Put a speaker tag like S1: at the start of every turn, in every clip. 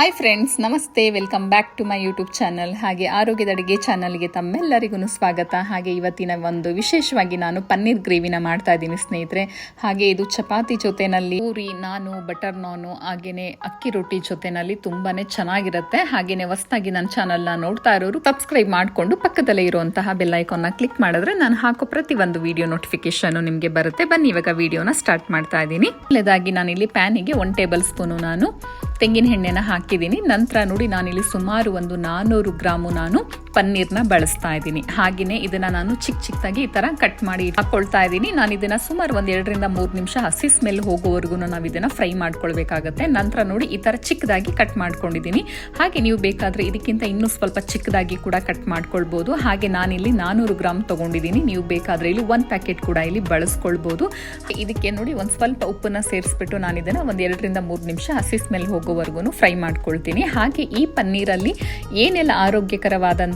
S1: Hi friends ನಮಸ್ತೆ welcome back to my YouTube channel ಹಾಗೆ ಆರೋಗ್ಯದ ಅಡುಗೆ ಚಾನಲ್ಗೆ ತಮ್ಮೆಲ್ಲರಿಗೂ ಸ್ವಾಗತ. ಹಾಗೆ ಇವತ್ತಿನ ಒಂದು ವಿಶೇಷವಾಗಿ ನಾನು ಪನ್ನೀರ್ ಗ್ರೇವಿನ ಮಾಡ್ತಾ ಇದ್ದೀನಿ ಸ್ನೇಹಿತರೆ. ಹಾಗೆ ಇದು ಚಪಾತಿ ಜೊತೆನಲ್ಲಿ ಪೂರಿ, ನಾನು ಬಟರ್ ನಾನು ಹಾಗೆಯೇ ಅಕ್ಕಿ ರೊಟ್ಟಿ ಜೊತೆನಲ್ಲಿ ತುಂಬಾ ಚೆನ್ನಾಗಿರುತ್ತೆ. ಹಾಗೆಯೇ ಹೊಸದಾಗಿ ನನ್ನ ಚಾನಲ್ನ ನೋಡ್ತಾ ಇರೋರು ಸಬ್ಸ್ಕ್ರೈಬ್ ಮಾಡಿಕೊಂಡು ಪಕ್ಕದಲ್ಲೇ ಇರುವಂತಹ ಬೆಲ್ ಐಕಾನ್ನ ಕ್ಲಿಕ್ ಮಾಡಿದ್ರೆ ನಾನು ಹಾಕೋ ಪ್ರತಿ ಒಂದು ವಿಡಿಯೋ ನೋಟಿಫಿಕೇಶನ್ ನಿಮಗೆ ಬರುತ್ತೆ. ಬನ್ನಿ, ಇವಾಗ ವಿಡಿಯೋನ ಸ್ಟಾರ್ಟ್ ಮಾಡ್ತಾ ಇದ್ದೀನಿ. ಮೊದಲೇದಾಗಿ ನಾನಿಲ್ಲಿ ಪ್ಯಾನಿಗೆ ಒನ್ ಟೇಬಲ್ ಸ್ಪೂನು ನಾನು ತೆಂಗಿನ ಎಣ್ಣೆನ ಹಾಕಿದ್ದೀನಿ. ನಂತರ ನೋಡಿ ನಾನಿಲ್ಲಿ ಸುಮಾರು ಒಂದು ನಾನ್ನೂರು ಗ್ರಾಮು ನಾನು ಪನ್ನೀರ್ನ ಬಳಸ್ತಾ ಇದ್ದೀನಿ. ಹಾಗೆಯೇ ಇದನ್ನ ನಾನು ಚಿಕ್ಕ ಚಿಕ್ಕದಾಗಿ ಈ ತರ ಕಟ್ ಮಾಡಿ ಹಾಕೊಳ್ತಾ ಇದ್ದೀನಿ. ನಾನು ಇದನ್ನ ಸುಮಾರು ಒಂದು ಎರಡರಿಂದ ಮೂರು ನಿಮಿಷ ಹಸಿ ಸ್ಮೆಲ್ ಹೋಗೋವರೆಗೂ ನಾವು ಇದನ್ನ ಫ್ರೈ ಮಾಡ್ಕೊಳ್ಬೇಕಾಗತ್ತೆ. ನಂತರ ನೋಡಿ ಈ ತರ ಚಿಕ್ಕದಾಗಿ ಕಟ್ ಮಾಡ್ಕೊಂಡಿದ್ದೀನಿ. ಹಾಗೆ ನೀವು ಬೇಕಾದ್ರೆ ಇದಕ್ಕಿಂತ ಇನ್ನೂ ಸ್ವಲ್ಪ ಚಿಕ್ಕದಾಗಿ ಕೂಡ ಕಟ್ ಮಾಡ್ಕೊಳ್ಬೋದು. ಹಾಗೆ ನಾನಿಲ್ಲಿ ನಾನೂರು ಗ್ರಾಮ್ ತಗೊಂಡಿದ್ದೀನಿ. ನೀವು ಬೇಕಾದ್ರೆ ಇಲ್ಲಿ ಒಂದು ಪ್ಯಾಕೆಟ್ ಕೂಡ ಇಲ್ಲಿ ಬಳಸ್ಕೊಳ್ಬೋದು. ಇದಕ್ಕೆ ನೋಡಿ ಒಂದ್ ಸ್ವಲ್ಪ ಉಪ್ಪನ್ನ ಸೇರಿಸ್ಬಿಟ್ಟು ನಾನು ಇದನ್ನ ಒಂದು ಎರಡರಿಂದ ಮೂರು ನಿಮಿಷ ಹಸಿ ಸ್ಮೆಲ್ ಹೋಗೋವರೆಗೂ ಫ್ರೈ ಮಾಡ್ಕೊಳ್ತೀನಿ. ಹಾಗೆ ಈ ಪನ್ನೀರಲ್ಲಿ ಏನೆಲ್ಲ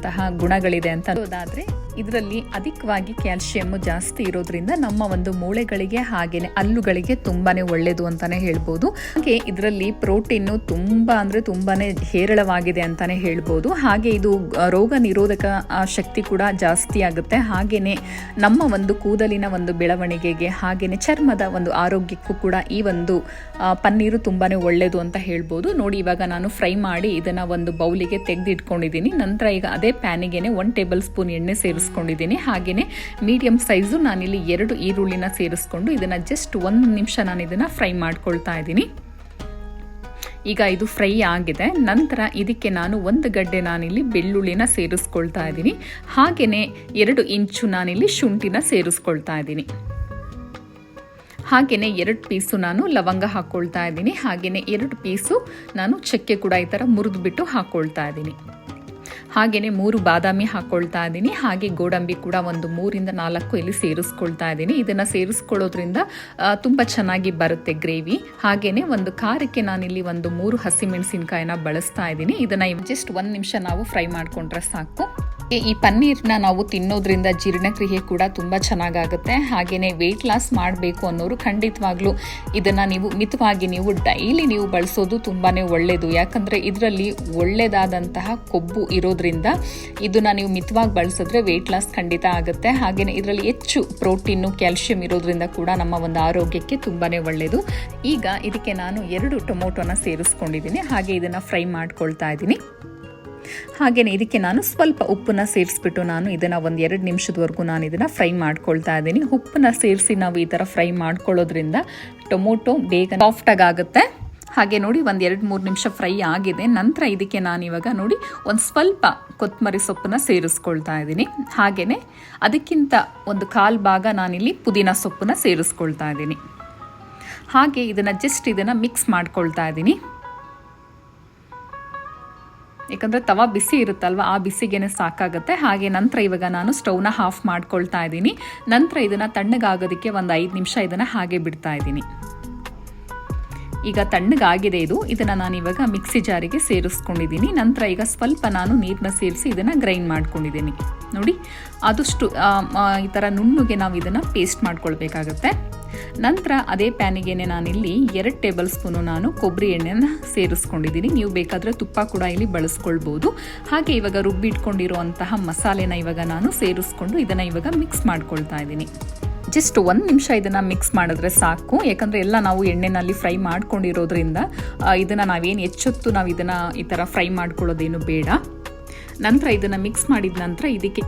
S1: ಆರೋಗ್ಯಕರವಾದಂತಹ ಗುಣಗಳಿದೆ ಅಂತ ನೋಡೋದಾದ್ರೆ ಇದರಲ್ಲಿ ಅಧಿಕವಾಗಿ ಕ್ಯಾಲ್ಶಿಯಂ ಜಾಸ್ತಿ ಇರೋದ್ರಿಂದ ನಮ್ಮ ಒಂದು ಮೂಳೆಗಳಿಗೆ ಹಾಗೇನೆ ಹಲ್ಲುಗಳಿಗೆ ತುಂಬಾನೇ ಒಳ್ಳೆಯದು ಅಂತಾನೆ ಹೇಳ್ಬೋದು. ಹಾಗೆ ಇದರಲ್ಲಿ ಪ್ರೋಟೀನ್ ತುಂಬಾ ಅಂದರೆ ತುಂಬಾನೇ ಹೇರಳವಾಗಿದೆ ಅಂತಾನೆ ಹೇಳ್ಬೋದು. ಹಾಗೆ ಇದು ರೋಗ ನಿರೋಧಕ ಶಕ್ತಿ ಕೂಡ ಜಾಸ್ತಿ ಆಗುತ್ತೆ. ಹಾಗೇನೆ ನಮ್ಮ ಒಂದು ಕೂದಲಿನ ಒಂದು ಬೆಳವಣಿಗೆಗೆ ಹಾಗೇನೆ ಚರ್ಮದ ಒಂದು ಆರೋಗ್ಯಕ್ಕೂ ಕೂಡ ಈ ಒಂದು ಪನ್ನೀರು ತುಂಬಾನೇ ಒಳ್ಳೆಯದು ಅಂತ ಹೇಳ್ಬೋದು. ನೋಡಿ, ಇವಾಗ ನಾನು ಫ್ರೈ ಮಾಡಿ ಇದನ್ನ ಒಂದು ಬೌಲಿಗೆ ತೆಗೆದಿಟ್ಕೊಂಡಿದ್ದೀನಿ. ನಂತರ ಈಗ ಅದೇ ಪ್ಯಾನಿಗೆನೆ ಒನ್ ಟೇಬಲ್ ಸ್ಪೂನ್ ಎಣ್ಣೆ ಸೇರಿಸ್ಕೊಂಡಿದ್ದೀನಿ. ಹಾಗೆಯೇ ಮೀಡಿಯಂ ಸೈಜು ನಾನಿಲ್ಲಿ ಎರಡು ಈರುಳ್ಳಿನ ಸೇರಿಸ್ಕೊಂಡು ಇದನ್ನ ಜಸ್ಟ್ ಒಂದು ನಿಮಿಷ ನಾನು ಇದನ್ನ ಫ್ರೈ ಮಾಡ್ಕೊಳ್ತಾ ಇದ್ದೀನಿ. ಈಗ ಇದು ಫ್ರೈ ಆಗಿದೆ. ನಂತರ ಇದಕ್ಕೆ ನಾನು ಒಂದು ಗಡ್ಡೆ ನಾನಿಲ್ಲಿ ಬೆಳ್ಳುಳ್ಳಿನ ಸೇರಿಸ್ಕೊಳ್ತಾ ಇದ್ದೀನಿ. ಹಾಗೆಯೇ ಎರಡು ಇಂಚು ನಾನಿಲ್ಲಿ ಶುಂಠಿನ ಸೇರಿಸ್ಕೊಳ್ತಾ ಇದ್ದೀನಿ. ಹಾಗೆಯೇ ಎರಡು ಪೀಸು ನಾನು ಲವಂಗ ಹಾಕ್ಕೊಳ್ತಾ ಇದ್ದೀನಿ. ಹಾಗೆಯೇ ಎರಡು ಪೀಸು ನಾನು ಚಕ್ಕೆ ಕೂಡ ಈ ಥರ ಮುರಿದ್ಬಿಟ್ಟು ಹಾಕ್ಕೊಳ್ತಾ ಇದ್ದೀನಿ. ಹಾಗೆಯೇ ಮೂರು ಬಾದಾಮಿ ಹಾಕ್ಕೊಳ್ತಾ ಇದ್ದೀನಿ. ಹಾಗೆ ಗೋಡಂಬಿ ಕೂಡ ಒಂದು ಮೂರಿಂದ ನಾಲ್ಕು ಇಲ್ಲಿ ಸೇರಿಸ್ಕೊಳ್ತಾ ಇದ್ದೀನಿ. ಇದನ್ನು ಸೇರಿಸ್ಕೊಳ್ಳೋದ್ರಿಂದ ತುಂಬ ಚೆನ್ನಾಗಿ ಬರುತ್ತೆ ಗ್ರೇವಿ. ಹಾಗೆಯೇ ಒಂದು ಖಾರಕ್ಕೆ ನಾನಿಲ್ಲಿ ಒಂದು ಮೂರು ಹಸಿಮೆಣಸಿನ್ಕಾಯಿನ ಬಳಸ್ತಾ ಇದ್ದೀನಿ. ಇದನ್ನು ಜಸ್ಟ್ ಒಂದು ನಿಮಿಷ ನಾವು ಫ್ರೈ ಮಾಡಿಕೊಂಡ್ರೆ ಸಾಕು. ಈ- ಪನ್ನೀರ್ನ ನಾವು ತಿನ್ನೋದ್ರಿಂದ ಜೀರ್ಣಕ್ರಿಯೆ ಕೂಡ ತುಂಬ ಚೆನ್ನಾಗಾಗುತ್ತೆ. ಹಾಗೆಯೇ ವೆಯ್ಟ್ ಲಾಸ್ ಮಾಡಬೇಕು ಅನ್ನೋರು ಖಂಡಿತವಾಗ್ಲೂ ಇದನ್ನು ನೀವು ಮಿತವಾಗಿ ನೀವು ಡೈಲಿ ನೀವು ಬಳಸೋದು ತುಂಬಾ ಒಳ್ಳೆಯದು ಯಾಕಂದರೆ ಇದರಲ್ಲಿ ಒಳ್ಳೆಯದಾದಂತಹ ಕೊಬ್ಬು ಇರೋದ್ರಿಂದ ಇದನ್ನು ನೀವು ಮಿತವಾಗಿ ಬಳಸಿದ್ರೆ ವೆಯ್ಟ್ ಲಾಸ್ ಖಂಡಿತ ಆಗುತ್ತೆ. ಹಾಗೆಯೇ ಇದರಲ್ಲಿ ಹೆಚ್ಚು ಪ್ರೋಟೀನು ಕ್ಯಾಲ್ಶಿಯಂ ಇರೋದ್ರಿಂದ ಕೂಡ ನಮ್ಮ ಒಂದು ಆರೋಗ್ಯಕ್ಕೆ ತುಂಬಾ ಒಳ್ಳೆಯದು ಈಗ ಇದಕ್ಕೆ ನಾನು ಎರಡು ಟೊಮೊಟೊನ ಸೇರಿಸ್ಕೊಂಡಿದ್ದೀನಿ. ಹಾಗೆ ಇದನ್ನು ಫ್ರೈ ಮಾಡ್ಕೊಳ್ತಾ ಇದ್ದೀನಿ. ಹಾಗೆಯೇ ಇದಕ್ಕೆ ನಾನು ಸ್ವಲ್ಪ ಉಪ್ಪನ್ನ ಸೇರಿಸ್ಬಿಟ್ಟು ನಾನು ಇದನ್ನು ಒಂದು ಎರಡು ನಿಮಿಷದವರೆಗೂ ನಾನು ಇದನ್ನು ಫ್ರೈ ಮಾಡ್ಕೊಳ್ತಾ ಇದ್ದೀನಿ. ಉಪ್ಪನ್ನ ಸೇರಿಸಿ ನಾವು ಈ ಥರ ಫ್ರೈ ಮಾಡ್ಕೊಳ್ಳೋದ್ರಿಂದ ಟೊಮೊಟೊ ಬೇಗ ಸಾಫ್ಟಾಗಿ ಆಗುತ್ತೆ. ಹಾಗೆ ನೋಡಿ ಒಂದು ಎರಡು ಮೂರು ನಿಮಿಷ ಫ್ರೈ ಆಗಿದೆ. ನಂತರ ಇದಕ್ಕೆ ನಾನು ಇವಾಗ ನೋಡಿ ಒಂದು ಸ್ವಲ್ಪ ಕೊತ್ತಂಬರಿ ಸೊಪ್ಪನ್ನ ಸೇರಿಸ್ಕೊಳ್ತಾ ಇದ್ದೀನಿ. ಹಾಗೆಯೇ ಅದಕ್ಕಿಂತ ಒಂದು ಕಾಲು ಭಾಗ ನಾನಿಲ್ಲಿ ಪುದೀನ ಸೊಪ್ಪನ್ನ ಸೇರಿಸ್ಕೊಳ್ತಾ ಇದ್ದೀನಿ. ಹಾಗೆ ಇದನ್ನು ಜಸ್ಟ್ ಇದನ್ನು ಮಿಕ್ಸ್ ಮಾಡ್ಕೊಳ್ತಾ ಇದ್ದೀನಿ. ಯಾಕಂದರೆ ತವ ಬಿಸಿ ಇರುತ್ತಲ್ವ, ಆ ಬಿಸಿಗೆನೆ ಸಾಕಾಗುತ್ತೆ. ಹಾಗೆ ನಂತರ ಇವಾಗ ನಾನು ಸ್ಟವ್ನ ಹಾಫ್ ಮಾಡ್ಕೊಳ್ತಾ ಇದ್ದೀನಿ. ನಂತರ ಇದನ್ನು ತಣ್ಣಗಾಗೋದಕ್ಕೆ ಒಂದು ಐದು ನಿಮಿಷ ಇದನ್ನು ಹಾಗೆ ಬಿಡ್ತಾ ಇದ್ದೀನಿ. ಈಗ ತಣ್ಣಗಾಗಿದೆ ಇದು. ಇದನ್ನು ನಾನು ಇವಾಗ ಮಿಕ್ಸಿ ಜಾರಿಗೆ ಸೇರಿಸ್ಕೊಂಡಿದ್ದೀನಿ. ನಂತರ ಈಗ ಸ್ವಲ್ಪ ನಾನು ನೀರನ್ನ ಸೇರಿಸಿ ಇದನ್ನು ಗ್ರೈಂಡ್ ಮಾಡ್ಕೊಂಡಿದ್ದೀನಿ. ನೋಡಿ, ಆದಷ್ಟು ಈ ಥರ ನುಣ್ಣಗೆ ನಾವು ಇದನ್ನು ಪೇಸ್ಟ್ ಮಾಡ್ಕೊಳ್ಬೇಕಾಗತ್ತೆ. ನಂತರ ಅದೇ ಪ್ಯಾನಿಗೆನೆ ನಾನಿಲ್ಲಿ ಎರಡು ಟೇಬಲ್ ಸ್ಪೂನು ನಾನು ಕೊಬ್ಬರಿ ಎಣ್ಣೆನ ಸೇರಿಸ್ಕೊಂಡಿದ್ದೀನಿ. ನೀವು ಬೇಕಾದರೆ ತುಪ್ಪ ಕೂಡ ಇಲ್ಲಿ ಬಳಸ್ಕೊಳ್ಬೋದು. ಹಾಗೆ ಇವಾಗ ರುಬ್ಬಿಟ್ಕೊಂಡಿರುವಂತಹ ಮಸಾಲೆನ ಇವಾಗ ನಾನು ಸೇರಿಸ್ಕೊಂಡು ಇದನ್ನು ಇವಾಗ ಮಿಕ್ಸ್ ಮಾಡ್ಕೊಳ್ತಾ ಇದ್ದೀನಿ. ಜಸ್ಟ್ ಒಂದು ನಿಮಿಷ ಇದನ್ನು ಮಿಕ್ಸ್ ಮಾಡಿದ್ರೆ ಸಾಕು. ಯಾಕಂದರೆ ಎಲ್ಲ ನಾವು ಎಣ್ಣೆನಲ್ಲಿ ಫ್ರೈ ಮಾಡ್ಕೊಂಡಿರೋದ್ರಿಂದ ಇದನ್ನು ನಾವೇನು ಹೆಚ್ಚೊತ್ತು ನಾವು ಇದನ್ನು ಈ ಥರ ಫ್ರೈ ಮಾಡ್ಕೊಳ್ಳೋದೇನು ಬೇಡ. ನಂತರ ಇದನ್ನು ಮಿಕ್ಸ್ ಮಾಡಿದ ನಂತರ ಇದಕ್ಕೆ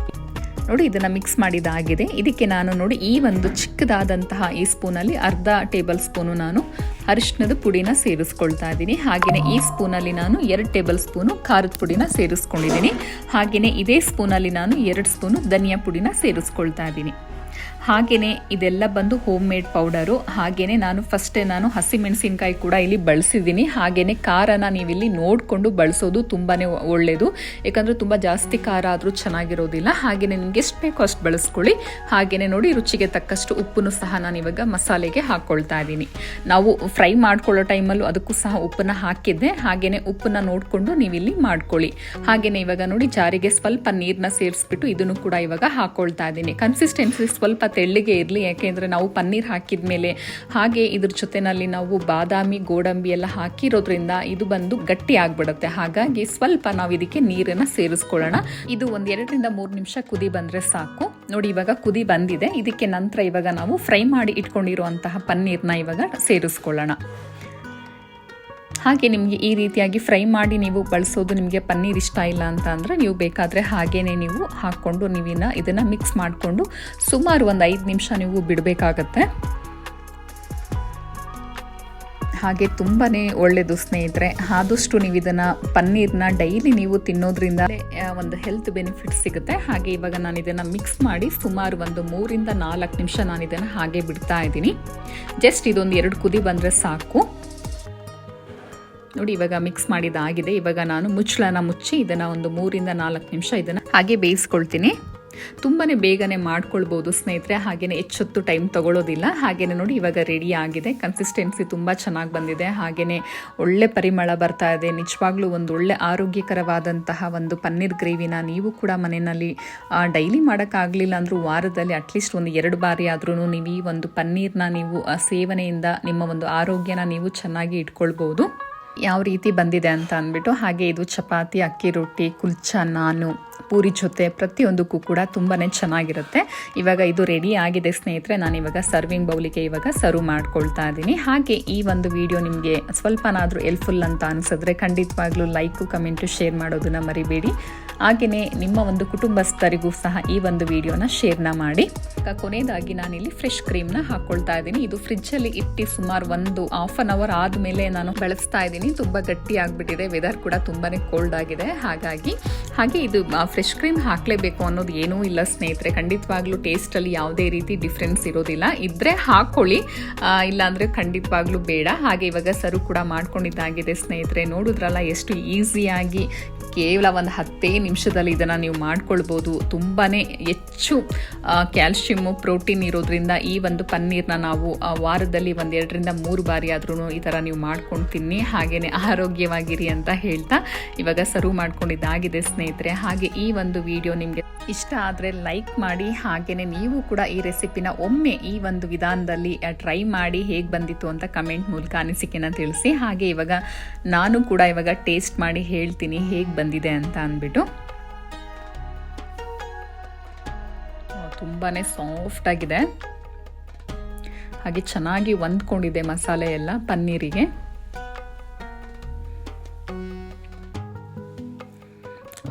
S1: ನೋಡಿ ಇದನ್ನು ಮಿಕ್ಸ್ ಮಾಡಿದಾಗಿದೆ. ಇದಕ್ಕೆ ನಾನು ನೋಡಿ ಈ ಒಂದು ಚಿಕ್ಕದಾದಂತಹ ಈ ಸ್ಪೂನಲ್ಲಿ ಅರ್ಧ ಟೇಬಲ್ ಸ್ಪೂನು ನಾನು ಅರಿಶಿನದ ಪುಡಿನ ಸೇರಿಸ್ಕೊಳ್ತಾ ಇದ್ದೀನಿ. ಹಾಗೆಯೇ ಈ ಸ್ಪೂನಲ್ಲಿ ನಾನು ಎರಡು ಟೇಬಲ್ ಸ್ಪೂನು ಖಾರದ ಪುಡಿನ ಸೇರಿಸ್ಕೊಂಡಿದ್ದೀನಿ. ಹಾಗೆಯೇ ಇದೇ ಸ್ಪೂನಲ್ಲಿ ನಾನು ಎರಡು ಸ್ಪೂನು ಧನಿಯಾ ಪುಡಿನ ಸೇರಿಸ್ಕೊಳ್ತಾ ಇದ್ದೀನಿ. ಹಾಗೆಯೇ ಇದೆಲ್ಲ ಬಂದು ಹೋಮ್ ಮೇಡ್ ಪೌಡರು ಹಾಗೆಯೇ ನಾನು ಫಸ್ಟೇ ನಾನು ಹಸಿಮೆಣಸಿನ್ಕಾಯಿ ಕೂಡ ಇಲ್ಲಿ ಬಳಸಿದ್ದೀನಿ. ಹಾಗೆಯೇ ಖಾರನ ನೀವಿಲ್ಲಿ ನೋಡಿಕೊಂಡು ಬಳಸೋದು ತುಂಬಾ ಒಳ್ಳೆಯದು ಯಾಕಂದರೆ ತುಂಬ ಜಾಸ್ತಿ ಖಾರ ಆದರೂ ಚೆನ್ನಾಗಿರೋದಿಲ್ಲ. ಹಾಗೆಯೇ ನಿಮ್ಗೆ ಎಷ್ಟು ಬೇಕೋ ಅಷ್ಟು ಬಳಸ್ಕೊಳ್ಳಿ. ಹಾಗೆಯೇ ನೋಡಿ ರುಚಿಗೆ ತಕ್ಕಷ್ಟು ಉಪ್ಪನ್ನು ಸಹ ನಾನು ಇವಾಗ ಮಸಾಲೆಗೆ ಹಾಕ್ಕೊಳ್ತಾ ಇದ್ದೀನಿ. ನಾವು ಫ್ರೈ ಮಾಡ್ಕೊಳ್ಳೋ ಟೈಮಲ್ಲೂ ಅದಕ್ಕೂ ಸಹ ಉಪ್ಪನ್ನು ಹಾಕಿದ್ದೆ. ಹಾಗೆಯೇ ಉಪ್ಪನ್ನು ನೋಡಿಕೊಂಡು ನೀವಿಲ್ಲಿ ಮಾಡ್ಕೊಳ್ಳಿ. ಹಾಗೆಯೇ ಇವಾಗ ನೋಡಿ ಜಾರಿಗೆ ಸ್ವಲ್ಪ ನೀರನ್ನ ಸೇರಿಸ್ಬಿಟ್ಟು ಇದನ್ನು ಕೂಡ ಇವಾಗ ಹಾಕ್ಕೊಳ್ತಾ ಇದ್ದೀನಿ. ಕನ್ಸಿಸ್ಟೆನ್ಸಿ ಸ್ವಲ್ಪ ತೆಳ್ಳಿಗೆ ಇರಲಿ ಯಾಕೆಂದರೆ ನಾವು ಪನ್ನೀರ್ ಹಾಕಿದ ಮೇಲೆ ಹಾಗೆ ಇದ್ರ ಜೊತೆನಲ್ಲಿ ನಾವು ಬಾದಾಮಿ, ಗೋಡಂಬಿ ಎಲ್ಲ ಹಾಕಿರೋದ್ರಿಂದ ಇದು ಬಂದು ಗಟ್ಟಿ ಆಗಿಬಿಡುತ್ತೆ. ಹಾಗಾಗಿ ಸ್ವಲ್ಪ ನಾವು ಇದಕ್ಕೆ ನೀರನ್ನು ಸೇರಿಸ್ಕೊಳ್ಳೋಣ. ಇದು ಒಂದು ಎರಡರಿಂದ ಮೂರು ನಿಮಿಷ ಕುದಿ ಬಂದರೆ ಸಾಕು. ನೋಡಿ, ಇವಾಗ ಕುದಿ ಬಂದಿದೆ. ಇದಕ್ಕೆ ನಂತರ ಇವಾಗ ನಾವು ಫ್ರೈ ಮಾಡಿ ಇಟ್ಕೊಂಡಿರುವಂತಹ ಪನ್ನೀರ್ನ ಇವಾಗ ಸೇರಿಸ್ಕೊಳ್ಳೋಣ. ಹಾಗೆ ನಿಮಗೆ ಈ ರೀತಿಯಾಗಿ ಫ್ರೈ ಮಾಡಿ ನೀವು ಬಳಸೋದು ನಿಮಗೆ ಪನ್ನೀರ್ ಇಷ್ಟ ಇಲ್ಲ ಅಂತ ಅಂದರೆ ನೀವು ಬೇಕಾದರೆ ಹಾಗೇ ನೀವು ಹಾಕ್ಕೊಂಡು ನೀವಿನ ಇದನ್ನು ಮಿಕ್ಸ್ ಮಾಡಿಕೊಂಡು ಸುಮಾರು ಒಂದು ಐದು ನಿಮಿಷ ನೀವು ಬಿಡಬೇಕಾಗತ್ತೆ. ಹಾಗೆ ತುಂಬಾ ಒಳ್ಳೆಯದು ಸ್ನೇಹಿತರೆ, ಆದಷ್ಟು ನೀವು ಇದನ್ನು ಪನ್ನೀರ್ನ ಡೈಲಿ ನೀವು ತಿನ್ನೋದ್ರಿಂದ ಒಂದು ಹೆಲ್ತ್ ಬೆನಿಫಿಟ್ ಸಿಗುತ್ತೆ. ಹಾಗೆ ಇವಾಗ ನಾನು ಇದನ್ನು ಮಿಕ್ಸ್ ಮಾಡಿ ಸುಮಾರು ಒಂದು ಮೂರಿಂದ ನಾಲ್ಕು ನಿಮಿಷ ನಾನು ಇದನ್ನು ಹಾಗೆ ಬಿಡ್ತಾ ಇದ್ದೀನಿ. ಜಸ್ಟ್ ಇದೊಂದು ಎರಡು ಕುದಿ ಬಂದರೆ ಸಾಕು. ನೋಡಿ, ಇವಾಗ ಮಿಕ್ಸ್ ಮಾಡಿದಾಗಿದೆ. ಇವಾಗ ನಾನು ಮುಚ್ಚಳನ ಮುಚ್ಚಿ ಇದನ್ನು ಒಂದು ಮೂರಿಂದ ನಾಲ್ಕು ನಿಮಿಷ ಇದನ್ನು ಹಾಗೆ ಬೇಯಿಸ್ಕೊಳ್ತೀನಿ. ತುಂಬಾ ಬೇಗನೆ ಮಾಡ್ಕೊಳ್ಬೋದು ಸ್ನೇಹಿತರೆ ಹಾಗೆಯೇ ಹೆಚ್ಚೊತ್ತು ಟೈಮ್ ತಗೊಳ್ಳೋದಿಲ್ಲ. ಹಾಗೆಯೇ ನೋಡಿ, ಇವಾಗ ರೆಡಿ ಆಗಿದೆ. ಕನ್ಸಿಸ್ಟೆನ್ಸಿ ತುಂಬ ಚೆನ್ನಾಗಿ ಬಂದಿದೆ. ಹಾಗೆಯೇ ಒಳ್ಳೆ ಪರಿಮಳ ಬರ್ತಾ ಇದೆ. ನಿಜವಾಗ್ಲೂ ಒಂದು ಒಳ್ಳೆ ಆರೋಗ್ಯಕರವಾದಂತಹ ಒಂದು ಪನ್ನೀರ್ ಗ್ರೇವಿನ ನೀವು ಕೂಡ ಮನೆಯಲ್ಲಿ ಡೈಲಿ ಮಾಡೋಕ್ಕಾಗಲಿಲ್ಲ ಅಂದರೂ ವಾರದಲ್ಲಿ ಅಟ್ಲೀಸ್ಟ್ ಒಂದು ಎರಡು ಬಾರಿ ಆದ್ರೂ ನೀವು ಈ ಒಂದು ಪನ್ನೀರ್ನ ನೀವು ಸೇವನೆಯಿಂದ ನಿಮ್ಮ ಒಂದು ಆರೋಗ್ಯನ ನೀವು ಚೆನ್ನಾಗಿ ಇಟ್ಕೊಳ್ಬೋದು. ಯಾವ ರೀತಿ ಬಂದಿದೆ ಅಂತ ಅಂದ್ಬಿಟ್ಟು ಹಾಗೆ ಇದು ಚಪಾತಿ ಅಕ್ಕಿ ರೊಟ್ಟಿ ಕುಲ್ಚ ನಾನು. ಪೂರಿ ಜೊತೆ ಪ್ರತಿಯೊಂದಕ್ಕೂ ಕೂಡ ತುಂಬಾ ಚೆನ್ನಾಗಿರುತ್ತೆ. ಇವಾಗ ಇದು ರೆಡಿ ಆಗಿದೆ ಸ್ನೇಹಿತರೆ ನಾನು ಇವಾಗ ಸರ್ವಿಂಗ್ ಬೌಲಿಗೆ ಇವಾಗ ಸರ್ವ್ ಮಾಡ್ಕೊಳ್ತಾ ಇದ್ದೀನಿ. ಹಾಗೆ ಈ ಒಂದು ವಿಡಿಯೋ ನಿಮಗೆ ಸ್ವಲ್ಪನಾದರೂ ಎಲ್ಫುಲ್ ಅಂತ ಅನಿಸಿದ್ರೆ ಖಂಡಿತವಾಗ್ಲೂ ಲೈಕು ಕಮೆಂಟು ಶೇರ್ ಮಾಡೋದನ್ನು ಮರಿಬೇಡಿ. ಹಾಗೆಯೇ ನಿಮ್ಮ ಒಂದು ಕುಟುಂಬಸ್ಥರಿಗೂ ಸಹ ಈ ಒಂದು ವಿಡಿಯೋನ ಶೇರ್ನ ಮಾಡಿ. ಕೊನೆಯದಾಗಿ ನಾನಿಲ್ಲಿ ಫ್ರೆಶ್ ಕ್ರೀಮ್ನ ಹಾಕ್ಕೊಳ್ತಾ ಇದ್ದೀನಿ. ಇದು ಫ್ರಿಜ್ಜಲ್ಲಿ ಇಟ್ಟು ಸುಮಾರು ಒಂದು ಹಾಫ್ ಅನ್ ಅವರ್ ಆದಮೇಲೆ ನಾನು ಬಳಸ್ತಾ ಇದ್ದೀನಿ. ತುಂಬ ಗಟ್ಟಿ ಆಗಿಬಿಟ್ಟಿದೆ ವೆದರ್ ಕೂಡ ತುಂಬಾ ಕೋಲ್ಡ್ ಆಗಿದೆ. ಹಾಗಾಗಿ, ಹಾಗೆ ಇದು ಫ್ರೆಶ್ ಕ್ರೀಮ್ ಹಾಕಲೇಬೇಕು ಅನ್ನೋದು ಏನೂ ಇಲ್ಲ ಸ್ನೇಹಿತರೆ. ಖಂಡಿತವಾಗ್ಲೂ ಟೇಸ್ಟಲ್ಲಿ ಯಾವುದೇ ರೀತಿ ಡಿಫ್ರೆನ್ಸ್ ಇರೋದಿಲ್ಲ. ಇದ್ದರೆ ಹಾಕ್ಕೊಳ್ಳಿ ಇಲ್ಲಾಂದರೆ ಖಂಡಿತವಾಗ್ಲೂ ಬೇಡ. ಹಾಗೆ ಇವಾಗ ಸರ್ವ್ ಕೂಡ ಮಾಡ್ಕೊಂಡಿದ್ದಾಗಿದೆ ಸ್ನೇಹಿತರೆ. ನೋಡಿದ್ರಲ್ಲ ಎಷ್ಟು ಈಸಿಯಾಗಿ ಕೇವಲ ಒಂದು ಹತ್ತೇ ನಿಮಿಷದಲ್ಲಿ ಇದನ್ನು ನೀವು ಮಾಡ್ಕೊಳ್ಬೋದು. ತುಂಬಾ ಹೆಚ್ಚು ಕ್ಯಾಲ್ಶಿಯಮ್ಮು ಪ್ರೋಟೀನ್ ಇರೋದ್ರಿಂದ ಈ ಒಂದು ಪನ್ನೀರ್ನ ನಾವು ವಾರದಲ್ಲಿ ಒಂದೆರಡರಿಂದ ಮೂರು ಬಾರಿ ಆದ್ರೂ ಈ ಥರ ನೀವು ಮಾಡ್ಕೊಂಡು ತಿನ್ನಿ ಹಾಗೆಯೇ ಆರೋಗ್ಯವಾಗಿರಿ ಅಂತ ಹೇಳ್ತಾ ಇವಾಗ ಸರ್ವ್ ಮಾಡ್ಕೊಂಡಿದ್ದಾಗಿದೆ ಸ್ನೇಹಿತರೆ. ಹಾಗೆ ಈ ಒಂದು ವಿಡಿಯೋ ನಿಮಗೆ ಇಷ್ಟ ಆದರೆ ಲೈಕ್ ಮಾಡಿ ಹಾಗೆಯೇ ನೀವು ಕೂಡ ಈ ರೆಸಿಪಿನ ಒಮ್ಮೆ ಈ ಒಂದು ವಿಧಾನದಲ್ಲಿ ಟ್ರೈ ಮಾಡಿ ಹೇಗೆ ಬಂದಿತ್ತು ಅಂತ ಕಮೆಂಟ್ ಮೂಲಕ ಅನಿಸಿಕೆನ ತಿಳಿಸಿ. ಹಾಗೆ ಇವಾಗ ನಾನು ಕೂಡ ಇವಾಗ ಟೇಸ್ಟ್ ಮಾಡಿ ಹೇಳ್ತೀನಿ ಹೇಗೆ ಬಂದಿದೆ ಅಂತ ಅಂದ್ಬಿಟ್ಟು. ತುಂಬಾ ಸಾಫ್ಟ್ ಆಗಿದೆ. ಹಾಗೆ ಚೆನ್ನಾಗಿ ಹೊಂದ್ಕೊಂಡಿದೆ ಮಸಾಲೆ ಎಲ್ಲ ಪನ್ನೀರಿಗೆ.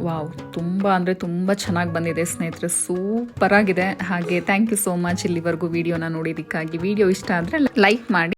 S1: ವಾವ್ ತುಂಬ ಅಂದರೆ ತುಂಬ ಚೆನ್ನಾಗಿ ಬಂದಿದೆ ಸ್ನೇಹಿತರೆ. ಸೂಪರ್ ಆಗಿದೆ. ಹಾಗೆ ಥ್ಯಾಂಕ್ ಯು ಸೋ ಮಚ್ ಇಲ್ಲಿವರೆಗೂ ವಿಡಿಯೋನ ನೋಡಿದ್ದಕ್ಕಾಗಿ. ವಿಡಿಯೋ ಇಷ್ಟ ಆದರೆ ಲೈಕ್ ಮಾಡಿ.